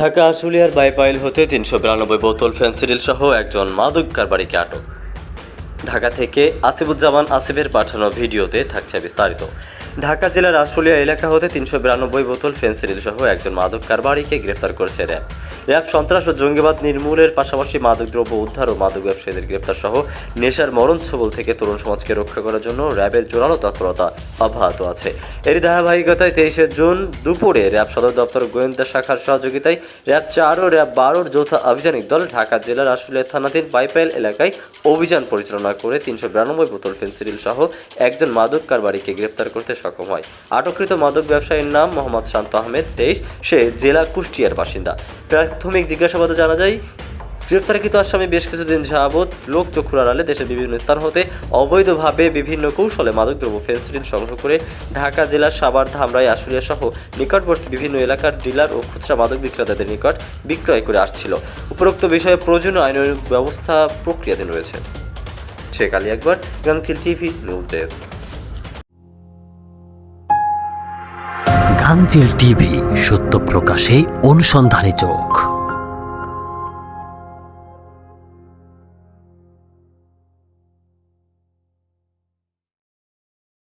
ঢাকা আশুলিয়ার বাইপাইল হতে তিনশো বিরানব্বই বোতল ফেন্সিডিল সহ একজন মাদক কারবারিকে আটক। ঢাকা থেকে আসিফুজ্জামান আসিফের পাঠানো ভিডিওতে থাকছে বিস্তারিত। ঢাকা জেলার আশুলিয়া এলাকা হতে তিনশো বিরানব্বই বোতল ফেন্সিডিল সহ একজন মাদক কারবারিকে গ্রেফতার করেছে র্যাব। র্যাব সন্ত্রাস ও জঙ্গিবাদ নির্মূলের পাশাপাশি মাদক দ্রব্য উদ্ধার ও মাদক ব্যবসায়ীদের গ্রেপ্তার সহ নেশার মরণ ছবল থেকে তরুণ সমাজকে রক্ষা করার জন্য র্যাবের জোরালো তৎপরতা অব্যাহত আছে। এরই ধারাবাহিকতায় তেইশে জুন দুপুরে র্যাব সদর দপ্তর গোয়েন্দা শাখার সহযোগিতায় র্যাব চার ও র্যাব বারোর যৌথ আভিযানিক দল ঢাকা জেলার আশুলিয়া থানাধীন পাইপাইল এলাকায় অভিযান পরিচালনা করে তিনশো বিরানব্বই বোতল ফেন্সিডিল সহ একজন মাদক কারবারিকে গ্রেপ্তার করতে সক্ষম হয়। আটককৃত মাদক ব্যবসায়ীর নাম মোহাম্মদ শান্ত আহমেদ, তেইশ, সে জেলা কুষ্টিয়ার বাসিন্দা। প্রাথমিক জিজ্ঞাসাবাদে জানা যায়, গ্রেপ্তারকৃত আসামি বেশ কিছুদিন যাবৎ লোক চক্ষুর আড়ালে দেশের বিভিন্ন স্থান হতে অবৈধভাবে বিভিন্ন কৌশলে মাদকদ্রব্য ফেন্সিডিল সংগ্রহ করে ঢাকা জেলার সাভার, ধামরাই, আশুলিয়া সহ নিকটবর্তী বিভিন্ন এলাকার ডিলার ও খুচরা মাদক বিক্রেতাদের নিকট বিক্রয় করে আসছিল। উপরোক্ত বিষয়ে প্রয়োজনীয় আইনের ব্যবস্থা প্রক্রিয়াধীন রয়েছে। Sheikh Ali Akbar Gangchil TV news desk Gangchil TV সত্য প্রকাশে অনুসন্ধানে চোখ।